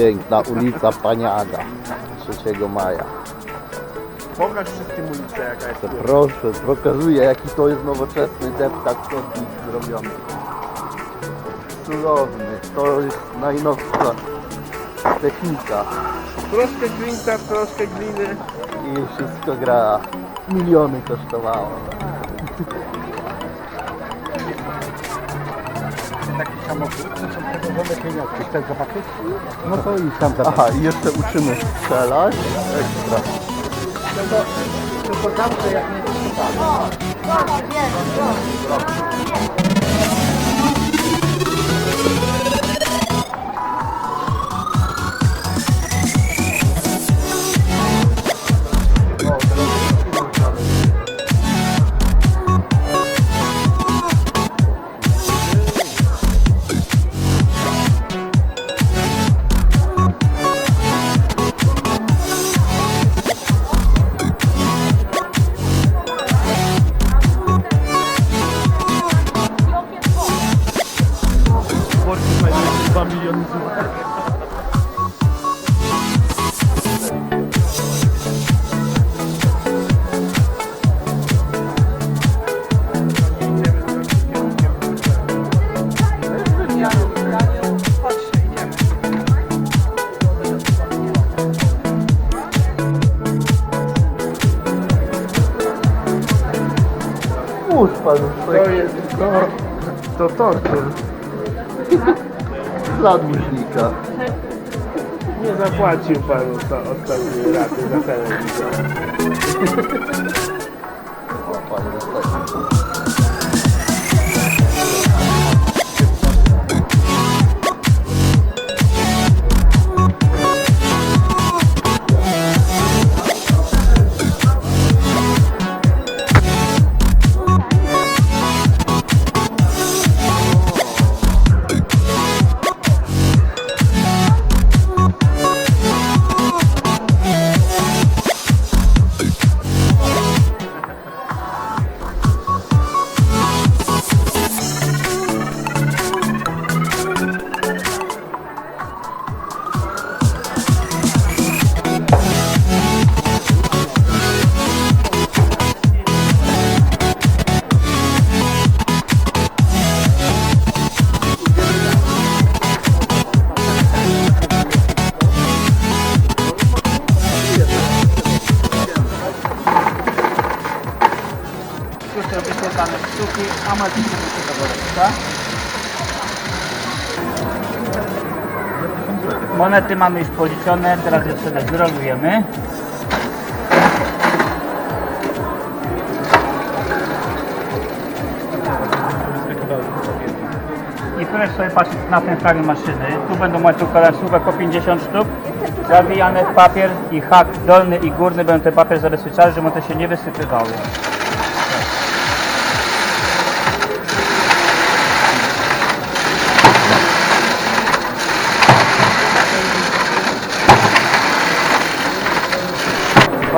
Piękna ulica Paniaga 3 maja. Pokaż wszystkim ulicę jaka jest. To proszę, pokazuje jaki to jest nowoczesny deptak chodnik zrobiony. Cudowny, to jest najnowsza technika Troszkę gwinta, troszkę gliny. i wszystko gra. Miliony kosztowało. Samochód, to są przewożone pieniądze. Chcesz zobaczyć? No to i tam Aha, i jeszcze uczymy strzelać. Ekstra. Tylko zawsze jak nie Puść pan To jest to, to tortur. dla dłużnika. Nie zapłacił panu za ostatnie raty za telewizor. Monety mamy już policzone, teraz je sobie wyrolujemy. I proszę sobie patrzeć na ten fragment maszyny. Tu będą macie słówek po 50 sztuk. Zawijane w papier i hak dolny i górny będą ten papier zabezpieczały, żeby one się nie wysypywały.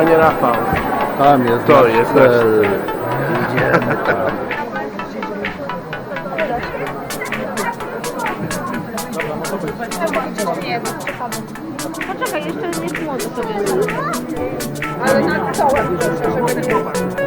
Panie Rafał, Tam jest To nasz jest cel. Idziemy tam. Poczekaj, jeszcze nie przyłączę sobie. Ale na stołem proszę, żeby nie...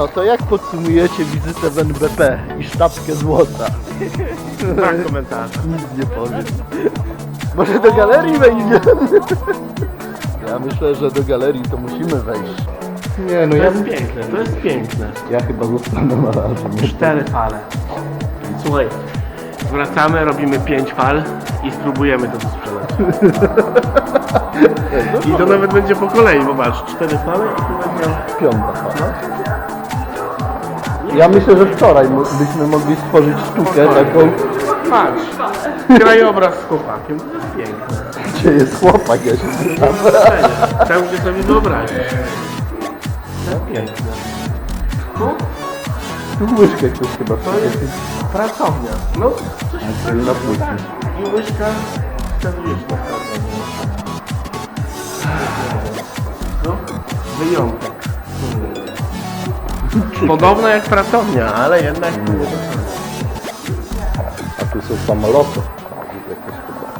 No to jak podsumujecie wizytę w NBP i sztabkę złota? Brak komentarza. Nic nie powiem. Może do galerii wejdziemy? Ja myślę, że do galerii to musimy wejść. Nie no, To ja, jest piękne, to jest piękne. ja chyba zostanę malarzem. Cztery fale. Słuchaj, wracamy, robimy pięć fal i spróbujemy to sprzedać. I to nawet będzie po kolei, bo masz cztery fale i tu będzie... Piąta fala. Ja myślę, że wczoraj mo- byśmy mogli stworzyć sztukę taką, Patrz, krajobraz z chłopakiem, to jest piękne. gdzie jest chłopak, ja się pytam. Tam, gdzie sobie wyobrazisz. To jest piękne. Tu Tu łyżkę ktoś chyba to jest pracownia. No, coś na płótnie. I łyżka na pracownię. No, wyjątek. Podobno jak pracownia, ale jednak nie do. A tu są samoloty. Jakieś chyba.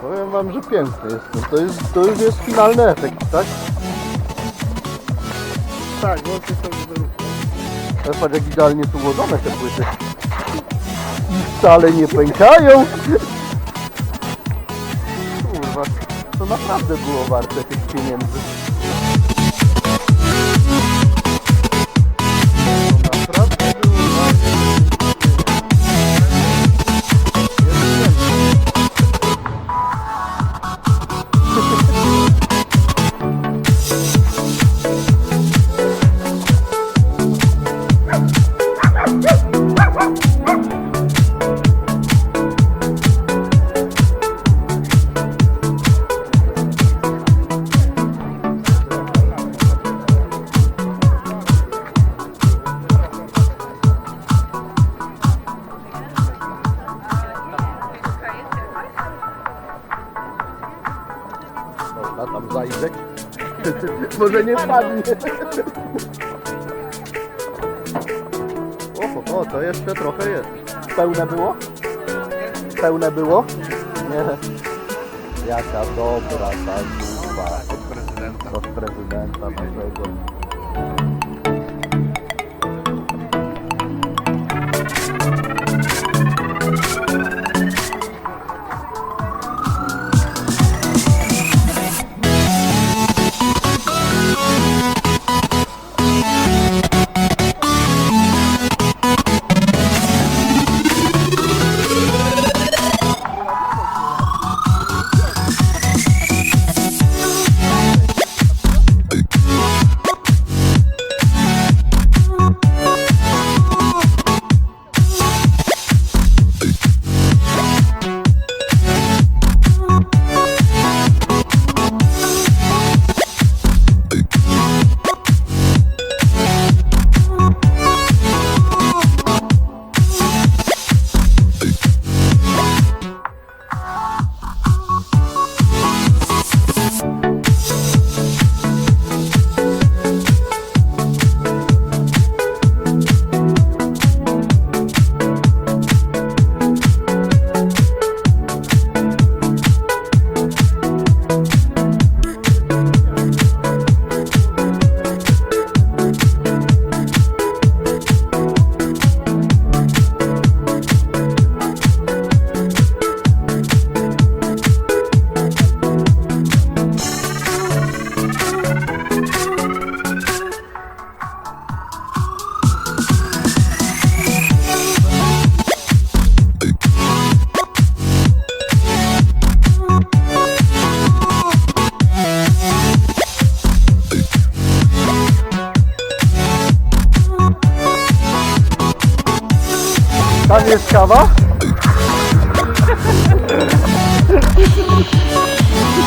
Powiem wam, że piękny jest. To, jest, to już jest finalny efekt, tak? Tak, łącznie są wzorówki. Ale patrz jak idealnie tu ułożone te płyty. I wcale nie pękają. Naprawdę było warte tych pieniędzy. Zajrzeć. Może nie wpadnie. O, o, to jeszcze trochę jest. Pełne było? Pełne było? Nie. Jaka dobra ta zupa. Od prezydenta. Od prezydenta naszego.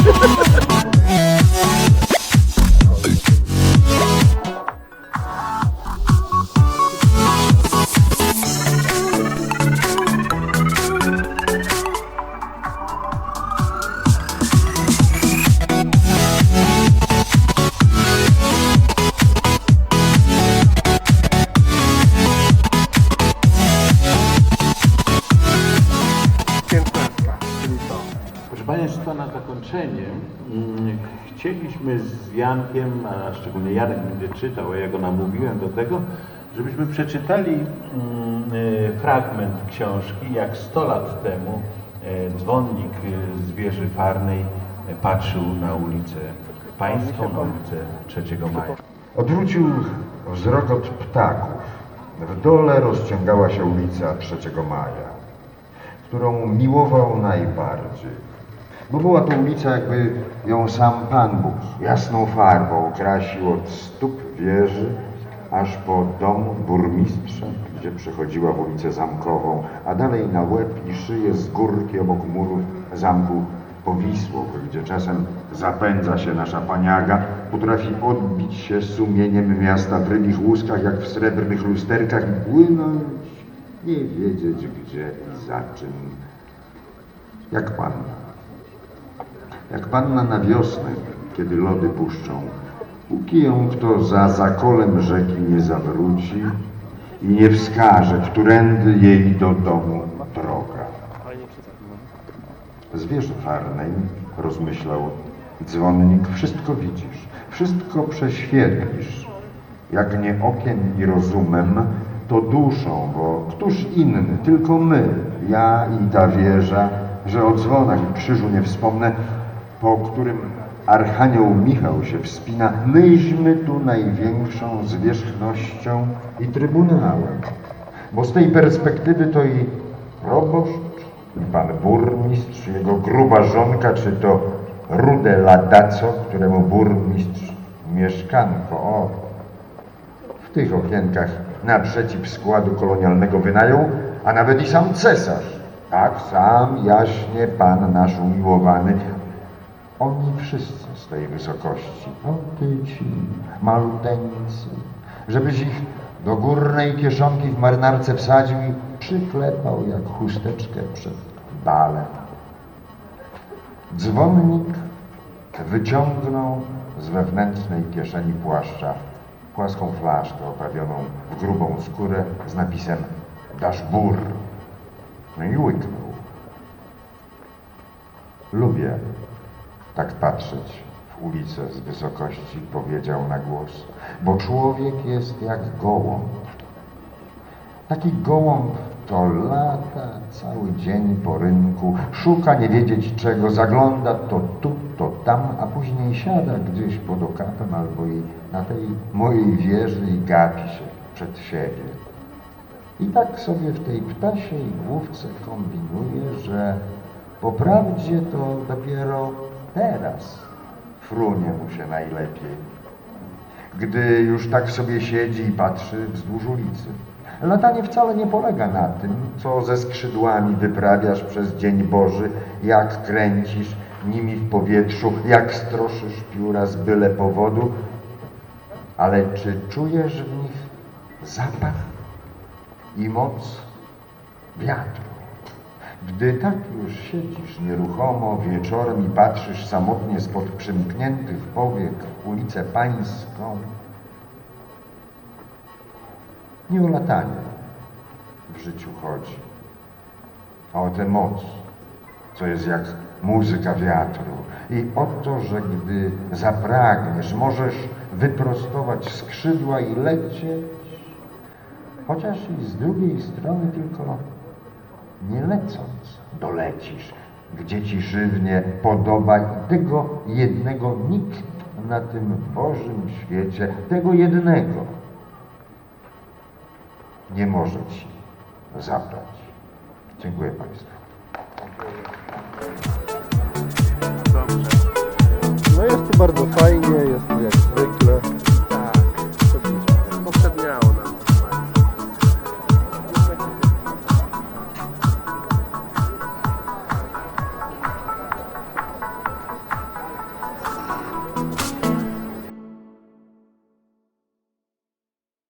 Ha ha ha! Państwa, na zakończenie mm, chcieliśmy z Jankiem, a szczególnie Janek będzie czytał, a ja go namówiłem do tego, żebyśmy przeczytali mm, e, fragment książki, jak 100 lat temu e, dzwonnik e, z wieży farnej e, patrzył na ulicę Pańską, na ulicę 3 Maja. Odwrócił wzrok od ptaków. W dole rozciągała się ulica 3 Maja, którą miłował najbardziej. Bo była to ulica, jakby ją sam Pan Bóg jasną farbą krasił od stóp wieży aż po dom burmistrza, gdzie przechodziła w ulicę Zamkową, a dalej na łeb i szyję z górki obok murów zamku Powisło, gdzie czasem zapędza się nasza paniaga, potrafi odbić się sumieniem miasta w rybich łuskach, jak w srebrnych lusterkach i płynąć, nie wiedzieć gdzie i za czym. Jak panna. Jak panna na wiosnę, kiedy lody puszczą, póki ją kto za zakolem rzeki nie zawróci i nie wskaże, którędy jej do domu droga. Z wieży farnej, rozmyślał dzwonnik, wszystko widzisz, wszystko prześwietlisz. Jak nie okiem i rozumem, to duszą, bo któż inny, tylko my, ja i ta wieża, że o dzwonach i krzyżu nie wspomnę, po którym Archanioł Michał się wspina, myśmy tu największą zwierzchnością i trybunałem. Bo z tej perspektywy to i proboszcz, i pan burmistrz, jego gruba żonka, czy to rude ladaco, któremu burmistrz mieszkanko, o, w tych okienkach naprzeciw składu kolonialnego wynajął, a nawet i sam cesarz. Tak, sam jaśnie pan nasz umiłowany. Oni wszyscy z tej wysokości, o ty ci maluteńcy, żebyś ich do górnej kieszonki w marynarce wsadził i przyklepał jak chusteczkę przed balem. Dzwonnik wyciągnął z wewnętrznej kieszeni płaszcza płaską flaszkę oprawioną w grubą skórę z napisem Dasz bur. No i łyknął. Lubię tak patrzeć w ulicę z wysokości, powiedział na głos, bo człowiek jest jak gołąb. Taki gołąb to lata cały dzień po rynku, szuka nie wiedzieć czego, zagląda to tu, to tam, a później siada gdzieś pod okapem albo i na tej mojej wieży i gapi się przed siebie. I tak sobie w tej ptasiej główce kombinuje, że po prawdzie to dopiero teraz frunie mu się najlepiej gdy już tak sobie siedzi i patrzy wzdłuż ulicy. Latanie wcale nie polega na tym, co ze skrzydłami wyprawiasz przez dzień Boży, jak kręcisz nimi w powietrzu, jak stroszysz pióra z byle powodu, ale czy czujesz w nich zapach i moc wiatru? Gdy tak już siedzisz nieruchomo wieczorem i patrzysz samotnie spod przymkniętych powiek w ulicę Pańską, nie o latanie w życiu chodzi, a o tę moc, co jest jak muzyka wiatru. I o to, że gdy zapragniesz, możesz wyprostować skrzydła i lecieć, chociaż i z drugiej strony tylko nie lecąc dolecisz, gdzie ci żywnie podoba i tego jednego nikt na tym Bożym świecie, tego jednego nie może ci zabrać. Dziękuję Państwu. No jest tu bardzo fajnie, jest